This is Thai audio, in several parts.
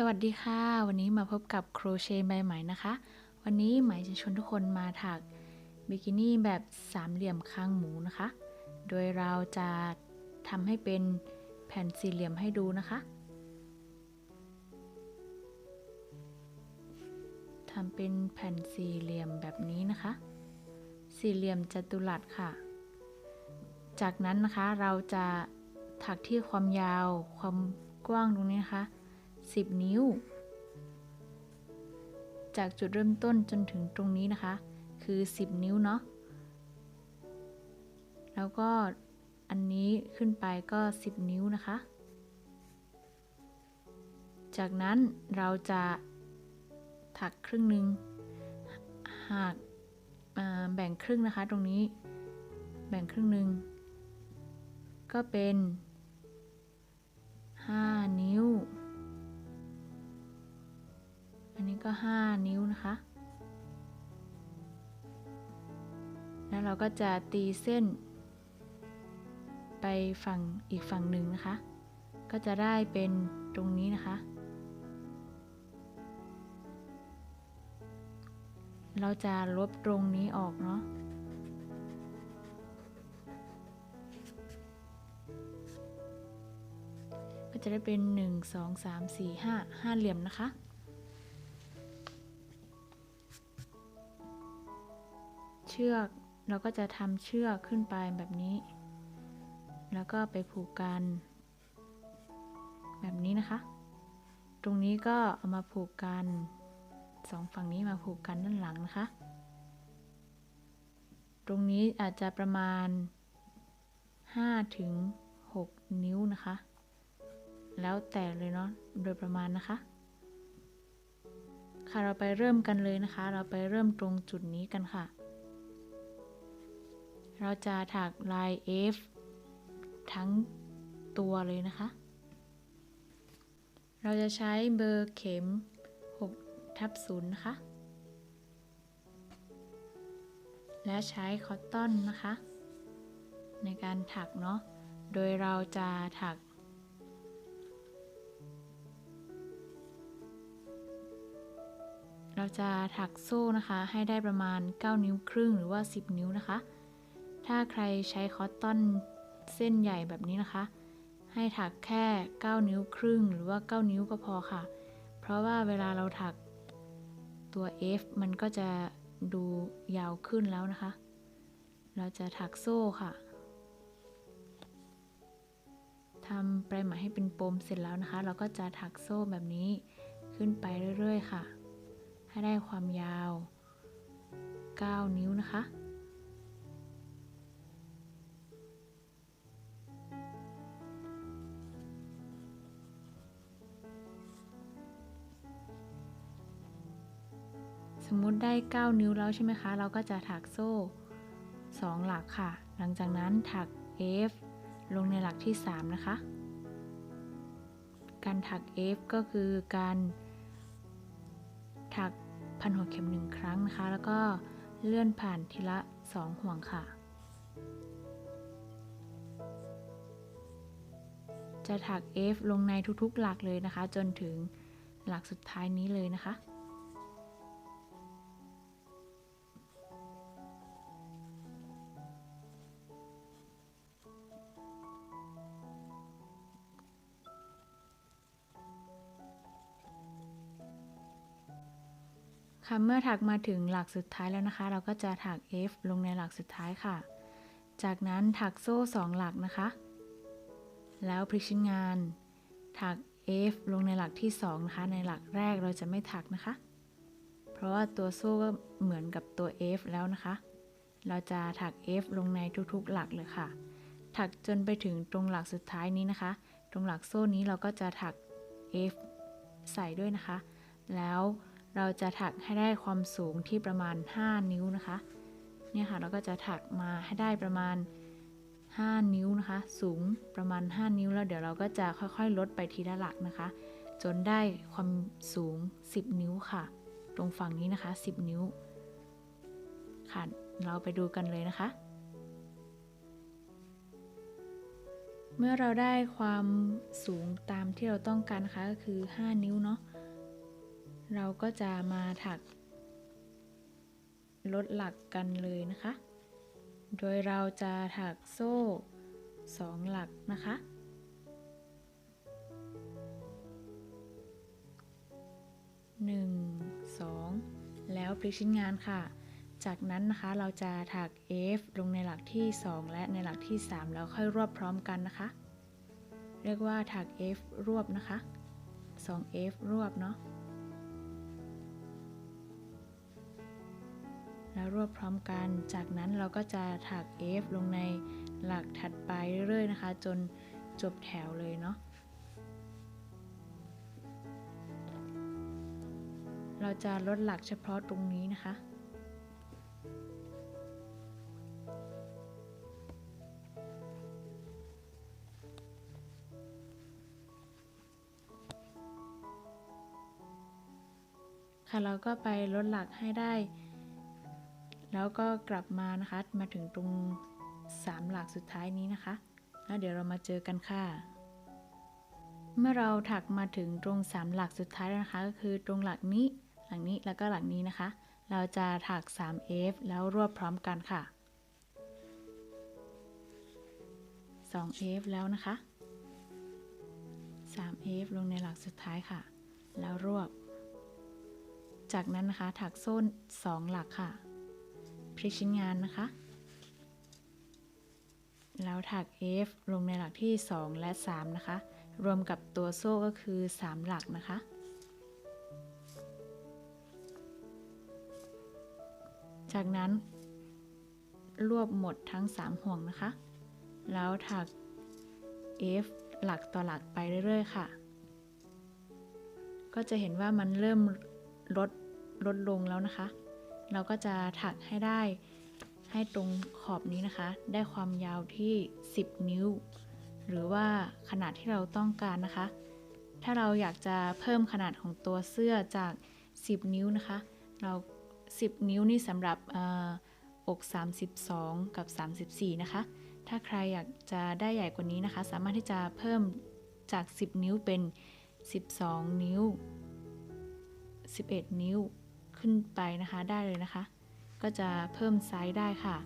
สวัสดีค่ะ วันนี้มาพบกับโครเชต์ใบไหมนะคะ วันนี้ไหมจะชวนทุกคนมาถักบิกินี่แบบสามเหลี่ยมคางหมูนะคะ โดยเราจะทำให้เป็นแผ่นสี่เหลี่ยมให้ดูนะคะทำเป็นแผ่นสี่เหลี่ยมแบบนี้นะคะ สี่เหลี่ยมจัตุรัสค่ะ จากนั้นนะคะเราจะถักที่ความยาวความกว้างตรงนี้นะคะ 10 นิ้ว จากจุดเริ่มต้นจนถึงตรงนี้นะคะ คือ 10 นิ้วเนาะแล้วก็อันนี้ขึ้นไปก็ 10 นิ้วนะคะ จากนั้นเราจะถักครึ่งหนึ่งหากแบ่งครึ่งนะคะตรงนี้ แบ่งครึ่งหนึ่งก็เป็น 5 นิ้ว นี้ก็ 5 นิ้วนะคะ แล้วเราก็จะตีเส้น ไปฝั่งอีกฝั่งหนึ่งนะคะ ก็จะได้เป็นตรงนี้นะคะ เราจะลบตรงนี้ออกเนาะก็จะได้เป็น 1 2 3 4 5 5 เหลี่ยมนะคะ ชือก เราก็จะทำเชือกขึ้นไปแบบนี้ แล้วก็ไปผูกกัน แบบนี้นะคะ ตรงนี้ก็เอามาผูกกันสองฝั่งนี้มาผูกกันด้านหลังนะคะ ตรงนี้อาจจะประมาณ5ถึง6นิ้วนะคะ แล้วแต่เลยเนาะโดยประมาณนะคะ ค่ะเราไปเริ่มกันเลยนะคะ เราไปเริ่มตรงจุดนี้กันค่ะ เราจะถักลาย F ทั้งตัวเลยนะคะ เราจะใช้เบอร์เข็ม 6 ทับ0นะคะ และใช้คอตตอนนะคะ ในการถักเนาะ โดยเราจะถัก เราจะถักโซ่นะคะให้ได้ประมาณ 9 นิ้วครึ่งหรือว่า 10 นิ้วนะคะ ถ้าใครใช้คอตตอนเส้นใหญ่แบบนี้นะคะ ให้ถักแค่ 9 นิ้วครึ่งหรือว่า 9 นิ้วก็พอค่ะ เพราะว่าเวลาเราถักตัว F มันก็จะดูยาวขึ้นแล้วนะคะ เราจะถักโซ่ค่ะทำปลายไหมให้เป็นปมเสร็จแล้วนะคะ เราก็จะถักโซ่แบบนี้ขึ้นไปเรื่อย ๆ ค่ะ ให้ได้ความยาว 9 นิ้วนะคะ สมมุติได้ 9 นิ้วแล้วใช่ไหมคะ เราก็จะถักโซ่ 2 หลักค่ะ หลังจากนั้นถัก F ลงในหลักที่ 3 นะคะ การถัก F ก็คือการถักพันหัวเข็มหนึ่งครั้งนะคะ แล้วก็เลื่อนผ่านทีละ 2 ห่วงค่ะ จะถัก F ลงในทุกๆ หลักเลยนะคะ จนถึงหลักสุดท้ายนี้เลยนะคะ ค่ะเมื่อถักมาถึงหลักสุดท้ายแล้วนะคะ เราก็จะถัก F ลงในหลักสุดท้ายค่ะ จากนั้นถักโซ่ 2 หลักนะคะ แล้วพลิกชิ้นงาน ถัก F ลงในหลักที่ 2 นะคะ ในหลักแรกเราจะไม่ถักนะคะ เพราะว่าตัวโซ่ก็เหมือนกับตัว F แล้วนะคะ เราจะถัก F ลงในทุกๆหลักเลยค่ะ ถักจนไปถึงตรงหลักสุดท้ายนี้นะคะ ตรงหลักโซ่นี้เราก็จะถัก F ใส่ด้วยนะคะ แล้ว เราจะถักให้ได้ความสูงที่ประมาณ 5 นิ้วนะคะ เนี่ยค่ะเราก็จะถักมาให้ได้ประมาณ 5 นิ้วนะคะ สูงประมาณ 5 นิ้วแล้วเดี๋ยวเราก็จะค่อยๆ ลดไปทีละหลักนะคะ จนได้ความสูง 10 นิ้วค่ะ ตรงฝั่งนี้นะคะ 10 นิ้ว ค่ะ เราไปดูกันเลยนะคะ เมื่อเราได้ความสูงตามที่เราต้องการนะคะก็คือ 5 นิ้วเนาะ เราก็จะมาถักลดหลักกันเลยนะคะ โดยเราจะถักโซ่2หลักนะคะ1 2แล้วพลิกชิ้นงานค่ะ จากนั้นนะคะเราจะถัก F ลงในหลักที่ 2 และในหลักที่ 3 แล้วค่อยรวบพร้อมกันนะคะ เรียกว่าถัก F รวบนะคะ 2 F รวบเนาะ แล้วรวบพร้อมกัน จากนั้นเราก็จะถัก F ลงในหลักถัดไปเรื่อยๆนะคะ จนจบแถวเลยเนาะเราจะลดหลักเฉพาะตรงนี้นะคะ ค่ะเราก็ไปลดหลักให้ได้ แล้วก็กลับมานะคะ มาถึงตรง 3 หลักสุดท้ายนี้นะคะ แล้วเดี๋ยวเรามาเจอกันค่ะ เมื่อเราถักมาถึงตรง 3 หลักสุดท้ายแล้วนะคะ ก็คือตรงหลักนี้ หลักนี้แล้วก็หลักนี้นะคะ เราจะถัก 3F แล้วรวบพร้อมกันค่ะ 2F แล้วนะคะ 3F ลงในหลักสุดท้ายค่ะ แล้วรวบ จากนั้นนะคะถักโซ่2หลักค่ะ พลิกชิ้นงานนะคะ แล้วถัก F ลงในหลักที่ 2 และ 3 นะคะ รวมกับตัวโซ่ก็คือ 3 หลักนะคะ จากนั้น รวบหมดทั้ง 3 ห่วงนะคะ แล้วถัก F หลักต่อหลักไปเรื่อย ๆ ค่ะ ก็จะเห็นว่ามันเริ่มลดลดลงแล้วนะคะ เราก็จะถักให้ได้ให้ตรงขอบนี้นะคะ ได้ความยาวที่ 10 นิ้ว หรือว่าขนาดที่เราต้องการนะคะ ถ้าเราอยากจะเพิ่มขนาดของตัวเสื้อจาก 10 นิ้วนะคะ เรา 10 นิ้วนี่สำหรับออก32 กับ 34 นะคะ ถ้าใครอยากจะได้ใหญ่กว่านี้นะคะ สามารถที่จะเพิ่มจาก 10 นิ้วเป็น 12 นิ้ว 11 นิ้ว ขึ้นไปนะคะได้เลยนะคะ ก็จะเพิ่มไซส์ได้ค่ะ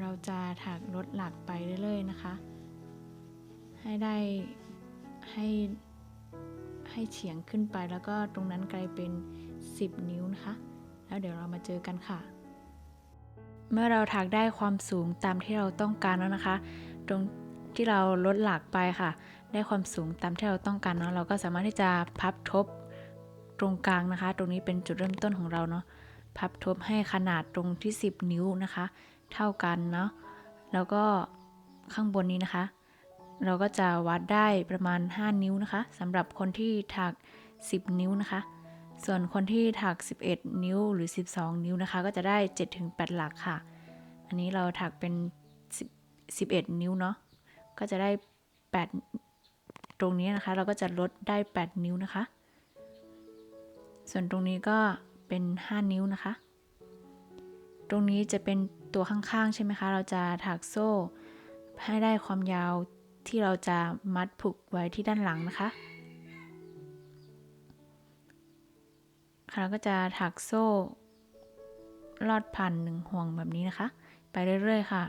เราจะถักลดหลักไปเรื่อยๆนะคะ ให้ได้ให้ให้เฉียงขึ้นไปแล้วก็ตรงนั้นกลายเป็น 10 นิ้วนะคะ แล้วเดี๋ยวเรามาเจอกันค่ะ เมื่อเราถักได้ความสูงตามที่เราต้องการแล้วนะคะ ตรงที่เราลดหลักไปค่ะ ได้ความสูงตามที่เราต้องการเนาะเราก็สามารถที่จะพับทบตรงกลางนะคะ ตรงนี้เป็นจุดเริ่มต้นของเราเนาะพับทบให้ขนาดตรงที่ 10 นิ้วนะคะ เท่ากันเนาะแล้วก็ข้างบนนี้นะคะ เราก็จะวัดได้ประมาณ 5 นิ้วนะคะสำหรับคนที่ถัก 10 นิ้วนะคะ ส่วนคนที่ถัก 11 นิ้วหรือ 12 นิ้วนะคะ ก็จะได้ 7-8 หลักค่ะ อันนี้เราถักเป็น 10 11 นิ้วเนาะก็จะได้ 8 ตรงนี้นะคะ เราก็จะลดได้ 8 นิ้วนะคะ ส่วนตรงนี้ก็เป็น 5 นิ้วนะคะ ตรงนี้จะเป็นตัวข้างๆ ใช่ไหมคะ เราจะถักโซ่ให้ได้ความยาวที่เราจะมัดผูกไว้ที่ด้านหลังนะคะค่ะเราก็จะถักโซ่ลอดผ่านหนึ่งห่วงแบบนี้นะคะ ไปเรื่อยๆค่ะ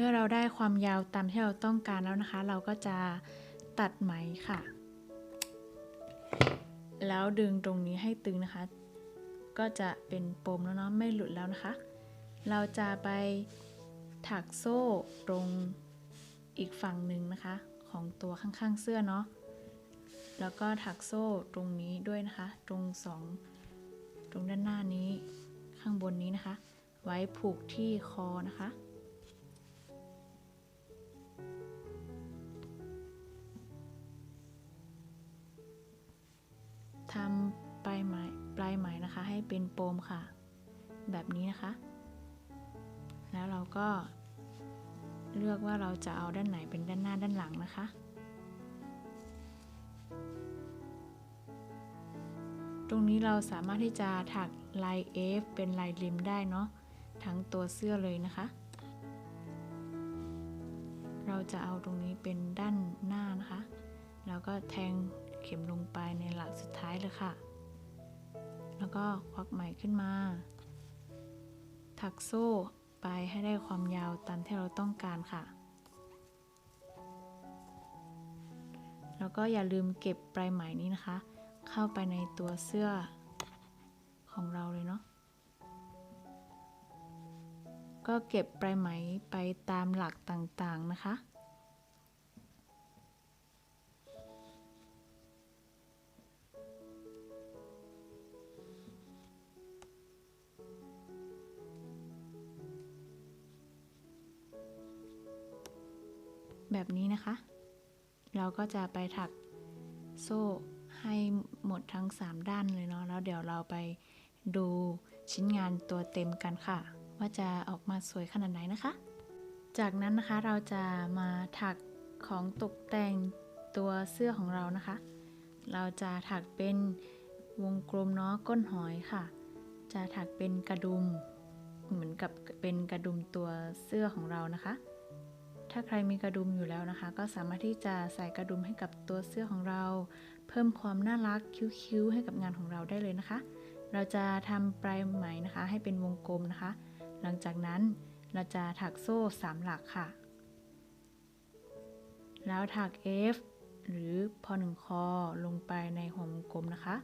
มื่อเราได้ความยาวตามที่เราต้องการแล้วนะคะ เราก็จะตัดไหมค่ะ แล้วดึงตรงนี้ให้ตึงนะคะ ก็จะเป็นปมแล้วเนาะไม่หลุดแล้วนะคะ เราจะไปถักโซ่ตรงอีกฝั่งหนึ่งนะคะ ของตัวข้างๆเสื้อเนาะแล้วก็ถักโซ่ตรงนี้ด้วยนะคะ ตรงสองตรงด้านหน้านี้ข้างบนนี้นะคะ ไว้ผูกที่คอนะคะ เป็นโปมค่ะ แบบนี้นะคะ แล้วเราก็ เลือกว่าเราจะเอาด้านไหนเป็นด้านหน้าด้านหลังนะคะตรงนี้เราสามารถที่จะถักลาย F เป็นลายริมได้เนาะทั้งตัวเสื้อเลยนะคะ เราจะเอาตรงนี้เป็นด้านหน้านะคะ แล้วก็แทงเข็มลงไปในหลักสุดท้ายเลยค่ะ แล้วก็ควักไหมขึ้นมา ถักโซ่ไปให้ได้ความยาวตามที่เราต้องการค่ะ แล้วก็อย่าลืมเก็บปลายไหมนี้นะคะ เข้าไปในตัวเสื้อของเราเลยเนาะ ก็เก็บปลายไหมไปตามหลักต่างๆนะคะ ก็จะไปถักโซ่ให้หมดทั้ง 3 ด้านเลยเนาะแล้วเดี๋ยวเราไปดูชิ้นงานตัวเต็มกันค่ะ ว่าจะออกมาสวยขนาดไหนนะคะ จากนั้นนะคะเราจะมาถักของตกแต่งตัวเสื้อของเรานะคะ เราจะถักเป็นวงกลมเนาะก้นหอยค่ะ จะถักเป็นกระดุม เหมือนกับเป็นกระดุมตัวเสื้อของเรานะคะ ถ้าใครมีกระดุมอยู่แล้วนะคะ ก็สามารถที่จะใส่กระดุมให้กับตัวเสื้อของเรา เพิ่มความน่ารักคิ้วๆให้กับงานของเราได้เลยนะคะ เราจะทำปลายไหมนะคะ ให้เป็นวงกลมนะคะ หลังจากนั้นเราจะถักโซ่ 3 หลักค่ะ แล้วถัก F หรือพอหนึ่งคอลงไปในหัววงกลมนะคะ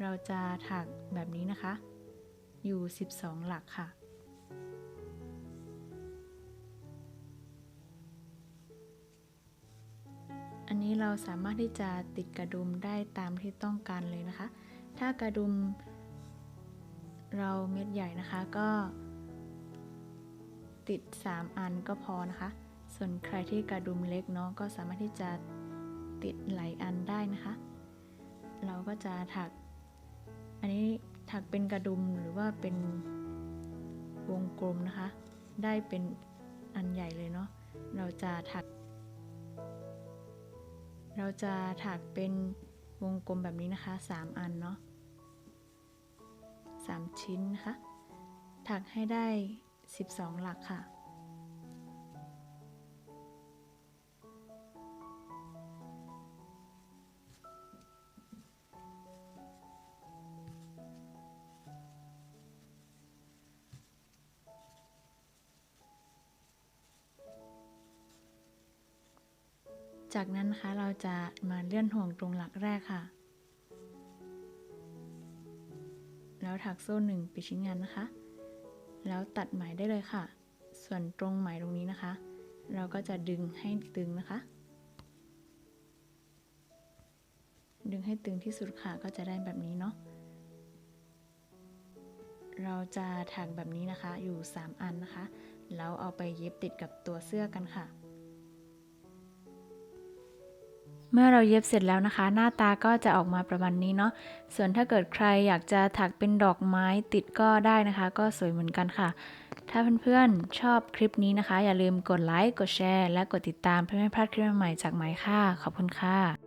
เราจะถักแบบนี้นะคะ อยู่ 12 หลักค่ะ นี้เราสามารถที่จะติดกระดุมได้ตามที่ต้องการเลยนะคะ ถ้ากระดุมเราเม็ดใหญ่นะคะก็ติด 3 อันก็พอนะคะ ส่วนใครที่กระดุมเล็กเนาะก็สามารถที่จะติดหลายอันได้นะคะ เราก็จะถัก อันนี้ถักเป็นกระดุมหรือว่าเป็นวงกลมนะคะ ได้เป็นอันใหญ่เลยเนาะ เราจะถัก เราจะถักเป็นวงกลมแบบนี้นะคะ 3 อันเนาะ3 ชิ้นนะคะ ถักให้ได้ 12 หลักค่ะ จากนั้นนะคะเราจะมาเลื่อนห่วงตรงหลักแรกค่ะ แล้วถักโซ่หนึ่งปิดชิ้นงานนะคะ แล้วตัดไหมได้เลยค่ะ ส่วนตรงไหมตรงนี้นะคะ เราก็จะดึงให้ตึงนะคะ ดึงให้ตึงที่สุดค่ะก็จะได้แบบนี้เนาะเราจะถักแบบนี้นะคะอยู่ 3 อันนะคะ แล้วเอาไปเย็บติดกับตัวเสื้อกันค่ะ เมื่อเราเย็บเสร็จแล้วนะคะ หน้าตาก็จะออกมาประมาณนี้เนาะส่วนถ้าเกิดใครอยากจะถักเป็นดอกไม้ติดก็ได้นะคะ ก็สวยเหมือนกันค่ะ ถ้าเพื่อนๆชอบคลิปนี้นะคะ อย่าลืมกดไลค์กดแชร์ และกดติดตามเพื่อไม่พลาดคลิปใหม่จากไหมค่ะ ขอบคุณค่ะ